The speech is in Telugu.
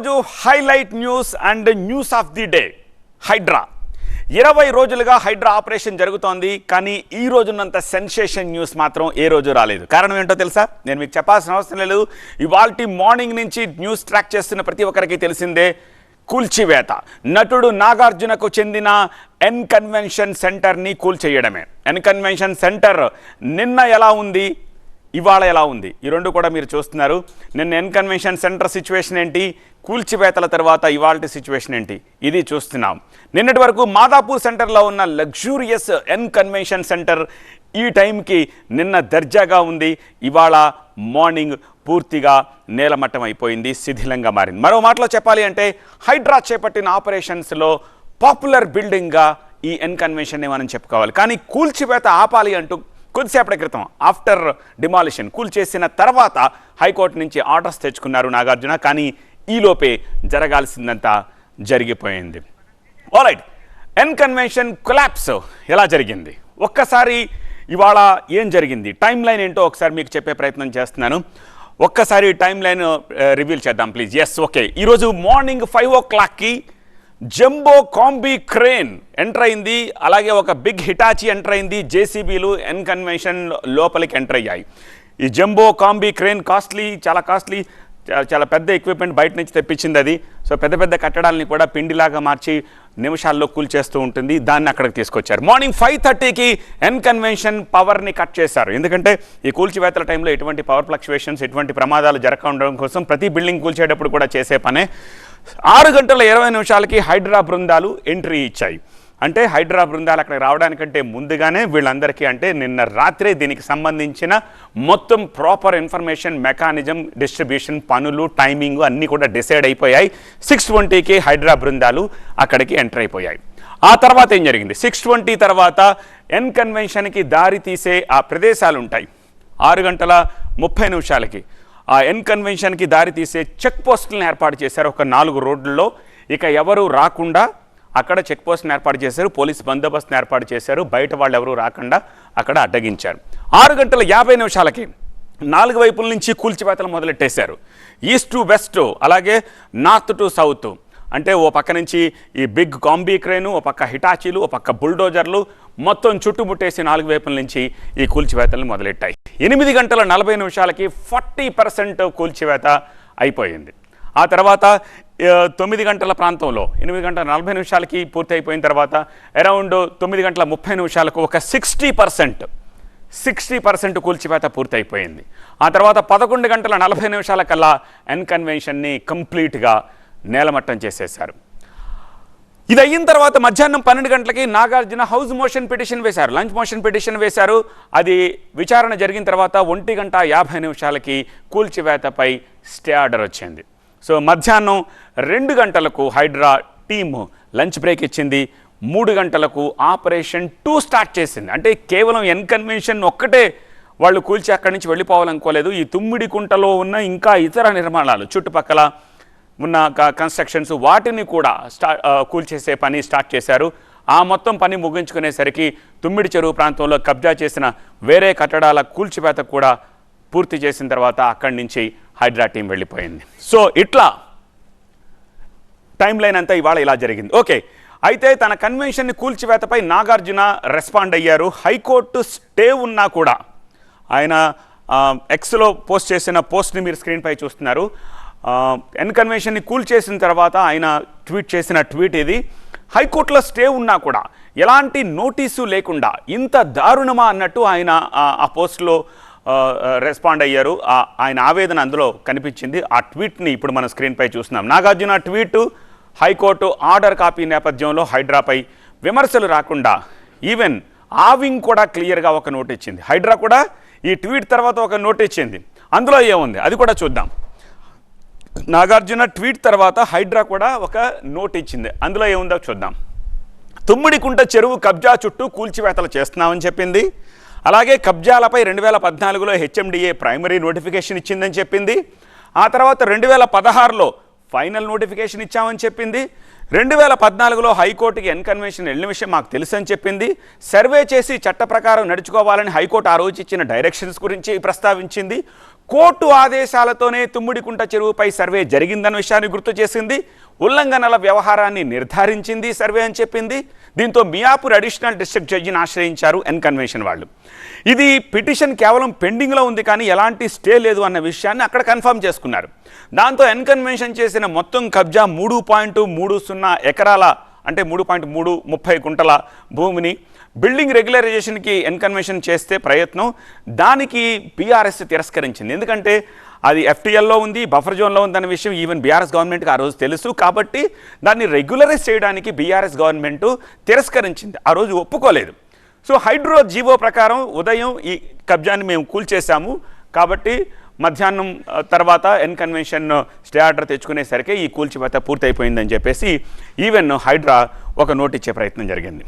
రోజు highlight news and news of the day. Hydraa. ఇరవై రోజులుగా హైడ్రా ఆపరేషన్ జరుగుతోంది కానీ ఈ రోజున్నంత సెన్సేషన్ న్యూస్ మాత్రం ఏ రోజు రాలేదు. కారణం ఏంటో తెలుసా? నేను మీకు చెప్పాల్సిన అవసరం లేదు. ఇవాల్టి మార్నింగ్ నుంచి న్యూస్ ట్రాక్ చేస్తున్న ప్రతి ఒక్కరికి తెలిసిందే కూల్చివేత. నటుడు నాగార్జునకు చెందిన ఎన్ కన్వెన్షన్ సెంటర్ని కూల్చేయడమే. ఎన్ కన్వెన్షన్ సెంటర్ నిన్న ఎలా ఉంది? ఇవాళ ఎలా ఉంది? ఈ రెండు కూడా మీరు చూస్తున్నారు. నిన్న ఎన్ కన్వెన్షన్ సెంటర్ సిచ్యువేషన్ ఏంటి? కూల్చివేతల తర్వాత ఇవాళ సిచ్యువేషన్ ఏంటి? ఇది చూస్తున్నాం. నిన్నటి వరకు మాదాపూర్ సెంటర్లో ఉన్న లగ్జూరియస్ ఎన్ కన్వెన్షన్ సెంటర్ ఈ టైంకి నిన్న దర్జాగా ఉంది. ఇవాళ మార్నింగ్ పూర్తిగా నేలమట్టం అయిపోయింది శిథిలంగా మారింది. మరో మాటలో చెప్పాలి అంటే హైడ్రా చేపట్టిన ఆపరేషన్స్లో పాపులర్ బిల్డింగ్గా ఈ ఎన్ కన్వెన్షన్ని మనం చెప్పుకోవాలి. కానీ కూల్చివేత ఆపాలి అంటూ కొద్దిసేపటి క్రితం ఆఫ్టర్ డిమాలిషన్ కూల్ చేసిన తర్వాత హైకోర్టు నుంచి ఆర్డర్స్ తెచ్చుకున్నారు నాగార్జున కానీ ఈలోపే జరగాల్సిందంతా జరిగిపోయింది. ఆల్రైట్ ఎన్ కన్వెన్షన్ కొలాప్స్ ఎలా జరిగింది? ఒక్కసారి ఇవాళ ఏం జరిగింది? టైం లైన్ ఏంటో ఒకసారి మీకు చెప్పే ప్రయత్నం చేస్తున్నాను. ఒక్కసారి టైం లైన్ రివీల్ చేద్దాం ప్లీజ్ ఎస్ ఓకే ఈరోజు మార్నింగ్ ఫైవ్ ఓ క్లాక్కి జంబో కాంబీ క్రేన్ ఎంటర్ అయింది అలాగే ఒక బిగ్ హిటాచి ఎంటర్ అయింది జేసీబీలు ఎన్ కన్వెన్షన్ లోపలికి ఎంటర్ అయ్యాయి. ఈ జంబో కాంబీ క్రేన్ కాస్ట్లీ చాలా కాస్ట్లీ చాలా పెద్ద ఎక్విప్మెంట్ బయట నుంచి తెప్పించింది అది. సో పెద్ద పెద్ద కట్టడాలని కూడా పిండిలాగా మార్చి నిమిషాల్లో కూల్చేస్తూ ఉంటుంది. దాన్ని అక్కడికి తీసుకొచ్చారు. మార్నింగ్ ఫైవ్ థర్టీకి ఎన్ కన్వెన్షన్ పవర్ని కట్ చేశారు. ఎందుకంటే ఈ కూల్చివేతల టైంలో ఎటువంటి పవర్ ఫ్లక్చువేషన్స్ ఎటువంటి ప్రమాదాలు జరగకుండా కోసం ప్రతి బిల్డింగ్ కూల్చేటప్పుడు కూడా చేసే పనే. ఆరు గంటల ఇరవై నిమిషాలకి హైడ్రా బృందాలు ఎంట్రీ ఇచ్చాయి. అంటే హైడ్రా బృందాలు అక్కడికి రావడానికంటే ముందుగానే వీళ్ళందరికీ అంటే నిన్న రాత్రే దీనికి సంబంధించిన మొత్తం ప్రాపర్ ఇన్ఫర్మేషన్ మెకానిజం డిస్ట్రిబ్యూషన్ పనులు టైమింగ్ అన్నీ కూడా డిసైడ్ అయిపోయాయి. సిక్స్ ట్వంటీకి హైడ్రా బృందాలు అక్కడికి ఎంటర్ అయిపోయాయి. ఆ తర్వాత ఏం జరిగింది? సిక్స్ ట్వంటీ తర్వాత ఎన్ కన్వెన్షన్కి దారి తీసే ఆ ప్రదేశాలు ఉంటాయి ఆరు గంటల ముప్పై నిమిషాలకి. ఆ ఎన్ కన్వెన్షన్కి దారి తీసే చెక్ పోస్టులను ఏర్పాటు చేశారు. ఒక నాలుగు రోడ్లలో ఇక ఎవరు రాకుండా అక్కడ చెక్ పోస్ట్ని ఏర్పాటు చేశారు. పోలీస్ బందోబస్తుని ఏర్పాటు చేశారు. బయట వాళ్ళు ఎవరూ రాకుండా అక్కడ అడ్డగించారు. ఆరు గంటల యాభై నిమిషాలకి నాలుగు వైపుల నుంచి కూల్చివేతలు మొదలెట్టేశారు. ఈస్ట్ టు వెస్ట్ అలాగే నార్త్ టు సౌత్. అంటే ఓ పక్క నుంచి ఈ బిగ్ కాంబీ క్రేను ఓ పక్క హిటాచీలు ఓ పక్క బుల్డోజర్లు మొత్తం చుట్టుముట్టేసి నాలుగు వైపుల నుంచి ఈ కూల్చివేతలను మొదలెట్టాయి. ఎనిమిది గంటల నలభై నిమిషాలకి ఫార్టీ పర్సెంట్ కూల్చివేత అయిపోయింది. ఆ తర్వాత తొమ్మిది గంటల ప్రాంతంలో ఎనిమిది గంటల నలభై నిమిషాలకి పూర్తి అయిపోయిన తర్వాత అరౌండ్ తొమ్మిది గంటల ముప్పై నిమిషాలకు ఒక సిక్స్టీ పర్సెంట్ సిక్స్టీ పర్సెంట్ కూల్చివేత పూర్తయిపోయింది. ఆ తర్వాత పదకొండు గంటల నలభై నిమిషాల కల్లా ఎన్కన్వెన్షన్ని కంప్లీట్గా నేలమట్టం చేసేశారు. ఇది అయిన తర్వాత మధ్యాహ్నం పన్నెండు గంటలకి నాగార్జున హౌస్ మోషన్ పిటిషన్ వేశారు. లంచ్ మోషన్ పిటిషన్ వేశారు. అది విచారణ జరిగిన తర్వాత ఒంటి గంట యాభై నిమిషాలకి కూల్చివేతపై స్టే ఆర్డర్ వచ్చింది. సో మధ్యాహ్నం రెండు గంటలకు హైడ్రా టీము లంచ్ బ్రేక్ ఇచ్చింది. మూడు గంటలకు ఆపరేషన్ టూ స్టార్ట్ చేసింది. అంటే కేవలం ఎన్కన్వెన్షన్ ఒక్కటే వాళ్ళు కూల్చి అక్కడి నుంచి వెళ్ళిపోవాలనుకోలేదు. ఈ తుమ్మిడి కుంటలో ఉన్న ఇంకా ఇతర నిర్మాణాలు చుట్టుపక్కల ఉన్న కన్స్ట్రక్షన్స్ వాటిని కూడా స్టా కూల్చేసే పని స్టార్ట్ చేశారు. ఆ మొత్తం పని ముగించుకునేసరికి తుమ్మిడి చెరువు ప్రాంతంలో కబ్జా చేసిన వేరే కట్టడాల కూల్చివేత కూడా పూర్తి చేసిన తర్వాత అక్కడి నుంచి హైడ్రా టీం వెళ్ళిపోయింది. సో ఇట్లా టైం లైన్ అంతా ఇవాళ ఇలా జరిగింది. ఓకే అయితే తన కన్వెన్షన్ని కూల్చివేతపై నాగార్జున రెస్పాండ్ అయ్యారు. హైకోర్టు స్టే ఉన్నా కూడా ఆయన ఎక్స్లో పోస్ట్ చేసిన పోస్ట్ని మీరు స్క్రీన్పై చూస్తున్నారు. ఎన్ కన్వెన్షన్ని కూల్ చేసిన తర్వాత ఆయన ట్వీట్ చేసిన ట్వీట్ ఇది హైకోర్టులో స్టే ఉన్నా కూడా ఎలాంటి నోటీసు లేకుండా ఇంత దారుణమా? అన్నట్టు ఆయన ఆ- పోస్ట్లో రెస్పాండ్ అయ్యారు. ఆయన ఆవేదన అందులో కనిపించింది. ఆ ట్వీట్ని ఇప్పుడు మన స్క్రీన్పై చూస్తున్నాం. Nagarjuna tweet high court order copy నేపథ్యంలో హైడ్రాపై విమర్శలు రాకుండా ఈవెన్ ఆవింగ్ కూడా క్లియర్గా ఒక నోట్ ఇచ్చింది. హైడ్రా కూడా ఈ ట్వీట్ తర్వాత ఒక నోట్ ఇచ్చింది. అందులో ఏముంది? అది కూడా చూద్దాం. నాగార్జున ట్వీట్ తర్వాత హైడ్రా కూడా ఒక నోట్ ఇచ్చింది. అందులో ఏముందో చూద్దాం. తుమ్మిడికుంట చెరువు కబ్జా చుట్టూ కూల్చివేతలు చేస్తున్నామని చెప్పింది. అలాగే కబ్జాలపై రెండు వేల పద్నాలుగులో హెచ్ఎండిఏ ప్రైమరీ నోటిఫికేషన్ ఇచ్చిందని చెప్పింది. ఆ తర్వాత రెండు వేల పదహారులో ఫైనల్ నోటిఫికేషన్ ఇచ్చామని చెప్పింది. రెండు వేల పద్నాలుగులో హైకోర్టుకి ఎన్కన్వెన్షన్ వెళ్ళిన విషయం మాకు తెలుసని చెప్పింది. సర్వే చేసి చట్ట ప్రకారం నడుచుకోవాలని హైకోర్టు ఆ రోజు ఇచ్చిన డైరెక్షన్స్ గురించి ప్రస్తావించింది. కోర్టు ఆదేశాలతోనే తుమ్మిడికుంట చెరువుపై సర్వే జరిగిందన్న విషయాన్ని గుర్తు చేసింది. ఉల్లంఘనల వ్యవహారాన్ని నిర్ధారించింది సర్వే అని చెప్పింది. దీంతో మియాపూర్ అడిషనల్ డిస్ట్రిక్ట్ జడ్జిని ఆశ్రయించారు ఎన్ కన్వెన్షన్ వాళ్ళు. ఇది పిటిషన్ కేవలం పెండింగ్లో ఉంది కానీ ఎలాంటి స్టే లేదు అన్న విషయాన్ని అక్కడ కన్ఫర్మ్ చేసుకున్నారు. దాంతో ఎన్ కన్వెన్షన్ చేసిన మొత్తం కబ్జా మూడు పాయింట్ మూడు సున్నా ఎకరాల అంటే మూడు పాయింట్ మూడు ముప్పై గుంటల భూమిని బిల్డింగ్ రెగ్యులరైజేషన్కి ఎన్కన్వెన్షన్ చేస్తే ప్రయత్నం. దానికి బీఆర్ఎస్ తిరస్కరించింది. ఎందుకంటే అది ఎఫ్టీఎల్లో ఉంది బఫర్ జోన్లో ఉందన్న విషయం ఈవెన్ బీఆర్ఎస్ గవర్నమెంట్కి ఆ రోజు తెలుసు. కాబట్టి దాన్ని రెగ్యులరైజ్ చేయడానికి బీఆర్ఎస్ గవర్నమెంట్ తిరస్కరించింది. ఆ రోజు ఒప్పుకోలేదు. సో హైడ్రో జీవో ప్రకారం ఉదయం ఈ కబ్జాని మేము కూల్చేశాము. కాబట్టి మధ్యాహ్నం తర్వాత ఎన్ కన్వెన్షన్ స్టే ఆర్డర్ తెచ్చుకునేసరికి ఈ కూల్చివేత పూర్తయిపోయిందని చెప్పేసి ఈవెన్ హైడ్రా ఒక నోట్ ఇచ్చే ప్రయత్నం జరిగింది.